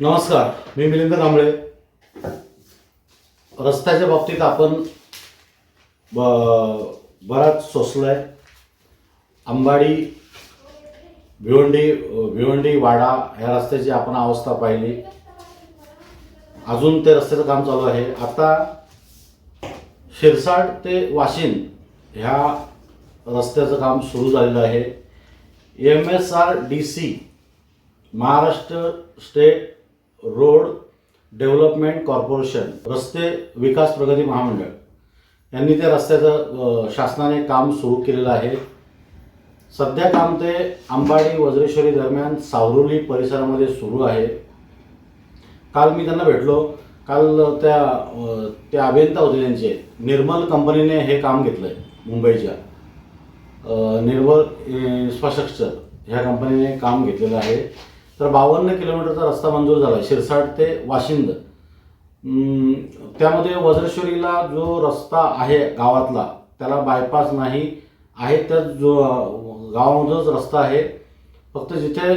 नमस्कार मी मिलिंद कांबळे. रस्त्याच्या बाबतीत आपण ब बराच आहे अंबाडी भिवंडी भिवंडी वाडा ह्या रस्त्याची आपण अवस्था पाहिली. अजून ते रस्त्याचं काम चालू आहे. आता शिरसाट ते वाशिंद ह्या रस्त्याचं काम सुरू झालेलं आहे. M S R D C Maharashtra State Road Development Corporation रस्ते विकास प्रगती महामंडळ. यांनी त्या रस्त्याचं शासनाने काम सुरू केलेलं आहे. सध्या काम ते अंबाडी वज्रेश्वरी दरम्यान सावरुली परिसरामध्ये सुरू आहे. काल मी त्यांना भेटलो. काल त्या त्या अभियंता होते त्यांचे निर्मल कंपनीने हे काम घेतलं आहे मुंबईच्या निर्मल इन्फ्रास्ट्रक्चर ह्या कंपनीने काम घेतलेलं आहे. तर बावन्न किलोमीटरचा रस्ता मंजूर झाला शिरसाट ते वाशिंद. त्यामध्ये वज्रेश्वरीला जो रस्ता आहे गावातला त्याला बायपास नाही आहे त्या जो गावामधूनच रस्ता आहे. फक्त जिथे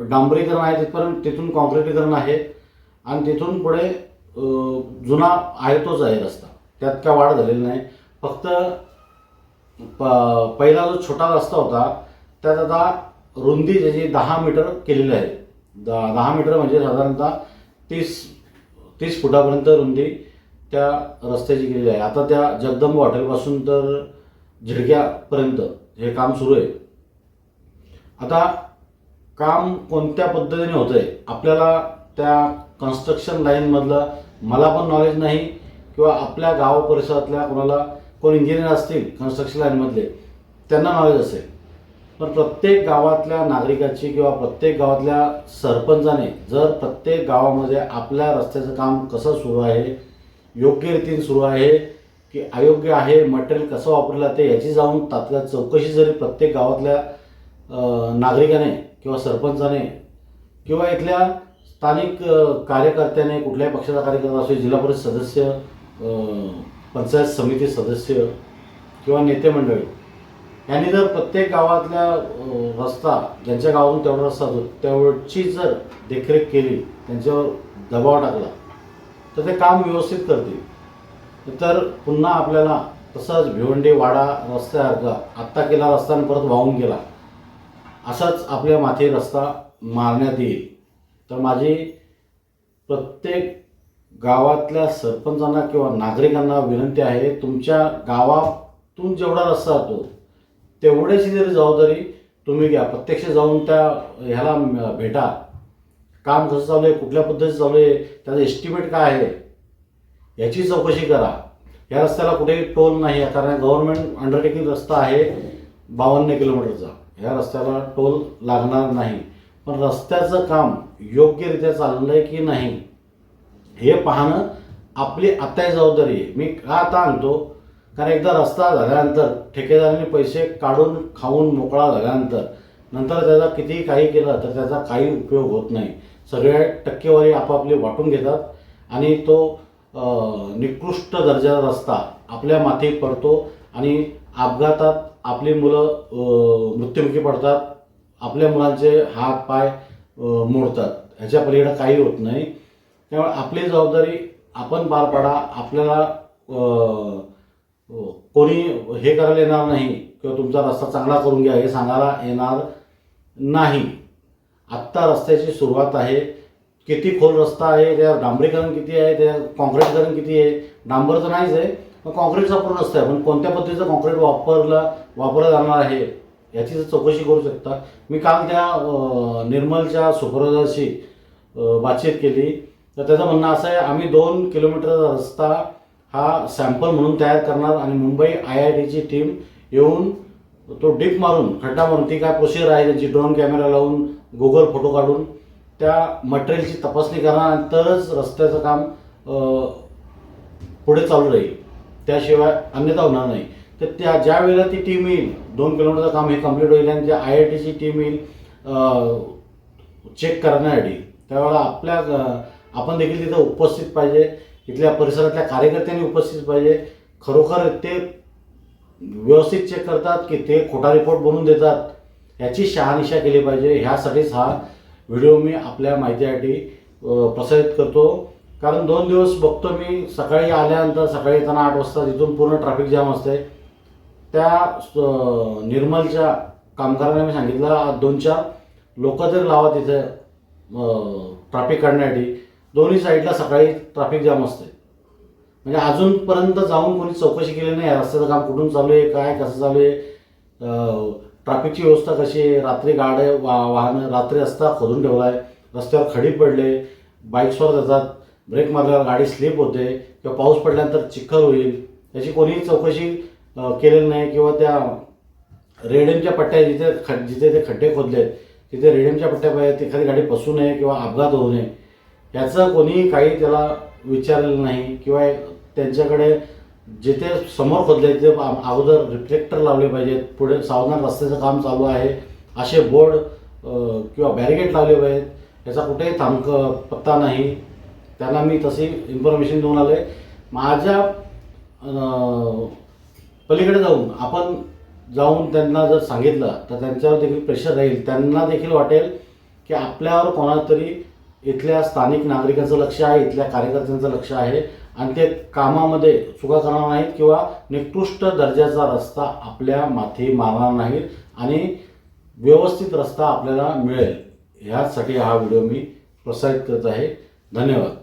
डांबरीकरण आहे तिथपर्यंत तिथून कॉन्क्रिटीकरण आहे. आणि तिथून पुढे जुना आहे तोच आहे रस्ता. त्यात काय वाढ झालेली नाही. फक्त प पहिला जो छोटा रस्ता होता त्यात आता रुंदी ज्याची दहा मीटर केलेली आहे. दहा दहा मीटर म्हणजे साधारणतः तीस तीस फुटापर्यंत रुंदी त्या रस्त्याची केलेली आहे. आता त्या जगदंब हॉटेलपासून तर झिडक्यापर्यंत हे काम सुरू आहे. आता काम कोणत्या पद्धतीने होतं आहे आपल्याला त्या कन्स्ट्रक्शन लाईनमधलं मला पण नॉलेज नाही किंवा आपल्या गाव परिसरातल्या कोणाला कोण इंजिनियर असतील कन्स्ट्रक्शन लाईनमधले त्यांना नॉलेज असेल. पण प्रत्येक गावातल्या नागरिकाची किंवा प्रत्येक गावातल्या सरपंचाने जर प्रत्येक गावामध्ये आपल्या रस्त्याचं काम कसं सुरू आहे योग्य रीतीने सुरू आहे की अयोग्य आहे मटेरियल कसं वापरलं जाते याची जाऊन तात्काळ चौकशी जरी प्रत्येक गावातल्या नागरिकाने किंवा सरपंचाने किंवा इथल्या स्थानिक कार्यकर्त्याने कुठल्याही पक्षाचा कार्यकर्ता असो जिल्हा परिषद सदस्य पंचायत समिती सदस्य किंवा नेते मंडळी यांनी जर प्रत्येक गावातल्या रस्ता ज्यांच्या गावातून तेवढा रस्ता होतो तेवढची जर देखरेख केली त्यांच्यावर दबाव टाकला तर ते काम व्यवस्थित करतील. तर पुन्हा आपल्याला तसाच भिवंडी वाडा रस्त्यासारखा आत्ता केला रस्ता आणि परत वाहून गेला असाच आपल्या माथे रस्ता मारण्यात येईल. तर माझी प्रत्येक गावातल्या सरपंचांना किंवा नागरिकांना विनंती आहे तुमच्या गावातून जेवढा रस्ता जातो तेवढ्याची जरी जबाबदारी तुम्ही घ्या प्रत्यक्ष जाऊन त्या ह्याला भेटा. काम कसं चालू आहे कुठल्या पद्धतीचं चालू आहे त्याचं एस्टिमेट काय आहे याची चौकशी करा. या रस्त्याला कुठेही टोल नाही आहे कारण गव्हर्नमेंट अंडरटेकिंग रस्ता आहे बावन्न किलोमीटरचा. ह्या रस्त्याला टोल लागणार नाही. पण रस्त्याचं काम योग्यरित्या चाललं आहे की नाही हे पाहणं आपली आत्ताही जबाबदारी आहे. मी का आता आणतो? कारण एकदा रस्ता झाल्यानंतर ठेकेदाराने पैसे काढून खाऊन मोकळा झाल्यानंतर नंतर त्याचा कितीही काही केलं तर त्याचा काही उपयोग होत नाही. सगळ्या टक्केवारी आपापली वाटून घेतात आणि तो निकृष्ट दर्जाचा रस्ता आपल्या माथी पडतो आणि अपघातात आपली मुलं मृत्युमुखी पडतात. आपल्या मुलांचे हात पाय मोडतात. ह्याच्या पलीकडं काही होत नाही. त्यामुळे आपली जबाबदारी आपण पार पाडा. आपल्याला हो. कोणी हे करायला येणार नाही किंवा तुमचा रस्ता चांगला करून घ्या हे सांगायला येणार नाही. आत्ता रस्त्याची सुरुवात आहे. किती खोल रस्ता आहे त्या डांबरीकरण किती आहे त्या कॉन्क्रीटकरण किती आहे? डांबर तर नाहीच आहे पण कॉन्क्रीटचा पूर्ण रस्ता आहे. पण कोणत्या पद्धतीचं कॉन्क्रीट वापरला वापरलं जाणार आहे याची जर चौकशी करू शकता. मी काल त्या निर्मलच्या सुपरवायझरशी बातचीत केली. तर त्याचं म्हणणं असं आहे आम्ही दोन किलोमीटरचा रस्ता हा सॅम्पल म्हणून तयार करणार आणि मुंबई आय आय टीची टीम येऊन तो डिप मारून खड्डा मारून ती काय प्रोसिजर आहे त्यांची? ड्रोन कॅमेरा लावून गुगल फोटो काढून त्या मटेरियलची तपासणी करणार आणि तरच रस्त्याचं काम पुढे चालू राहील. त्याशिवाय अन्यथा होणार नाही. तर त्या ज्या वेळेला ती टीम येईल दोन किलोमीटरचं काम हे कंप्लीट होईल आणि ज्या आय आय टीची टीम येईल चेक करण्यासाठी त्यावेळेला आपल्या आपण देखील तिथं उपस्थित पाहिजे. इथल्या परिसरातल्या कार्यकर्त्यांनी उपस्थित पाहिजे. खरोखर ते व्यवस्थित चेक करतात की ते खोटा रिपोर्ट बनवून देतात याची शहानिशा केली पाहिजे. ह्यासाठीच हा व्हिडिओ मी आपल्या माहितीसाठी प्रसारित करतो. कारण दोन दिवस बघतो मी सकाळी आल्यानंतर सकाळी येताना आठ वाजता तिथून पूर्ण ट्रॅफिक जाम असते. त्या निर्मलच्या कामगारांना मी सांगितलं दोन चार लोक तरी लावा तिथे ट्रॅफिक काढण्यासाठी दोन्ही साईडला सकाळी ट्रॅफिक जाम असते म्हणजे अजूनपर्यंत जाऊन कोणी चौकशी केली नाही. रस्त्याचं काम कुठून चालू आहे? काय? कसं चालू आहे? ट्रॅफिकची व्यवस्था कशी आहे? रात्री गाड्या वा वाहनं रात्री रस्ता खोदून ठेवला आहे रस्त्यावर खडी पडले. बाईक्सवर जातात. ब्रेक मारल्यावर गाडी स्लिप होते. किंवा पाऊस पडल्यानंतर चिखल होईल. याची कोणीही चौकशी केलेली नाही. किंवा त्या रेडियमच्या पट्ट्या जिथे ख जिथे ते खड्डे खोदले तिथे रेडियमच्या पट्ट्या पाहिजे एखादी गाडी फसू नये किंवा अपघात होऊ नये. याचं कोणीही काही त्याला विचारलेलं नाही किंवा त्यांच्याकडे जिथे समोर खोदले ते अगोदर रिफ्लेक्टर लावले पाहिजेत पुढे सावधान रस्त्याचं काम चालू आहे असे बोर्ड किंवा बॅरिगेट लावले पाहिजेत याचा कुठेही थांबक पत्ता नाही. त्यांना मी तशी इन्फॉर्मेशन देऊन आलो आहे माझ्या पलीकडे जाऊन आपण जाऊन त्यांना जर सांगितलं तर त्यांच्यावर देखील प्रेशर राहील. त्यांना देखील वाटेल की आपल्यावर कोणातरी तरी इथल्या स्थानिक नागरिकांचं लक्ष आहे इथल्या कार्यकर्त्यांचं लक्ष आहे आणि ते कामामध्ये चुका करणार नाहीत किंवा निकृष्ट दर्जाचा रस्ता आपल्या माथी मारणार नाहीत आणि व्यवस्थित रस्ता आपल्याला मिळेल. ह्यासाठी हा व्हिडिओ मी प्रसारित करत आहे. धन्यवाद.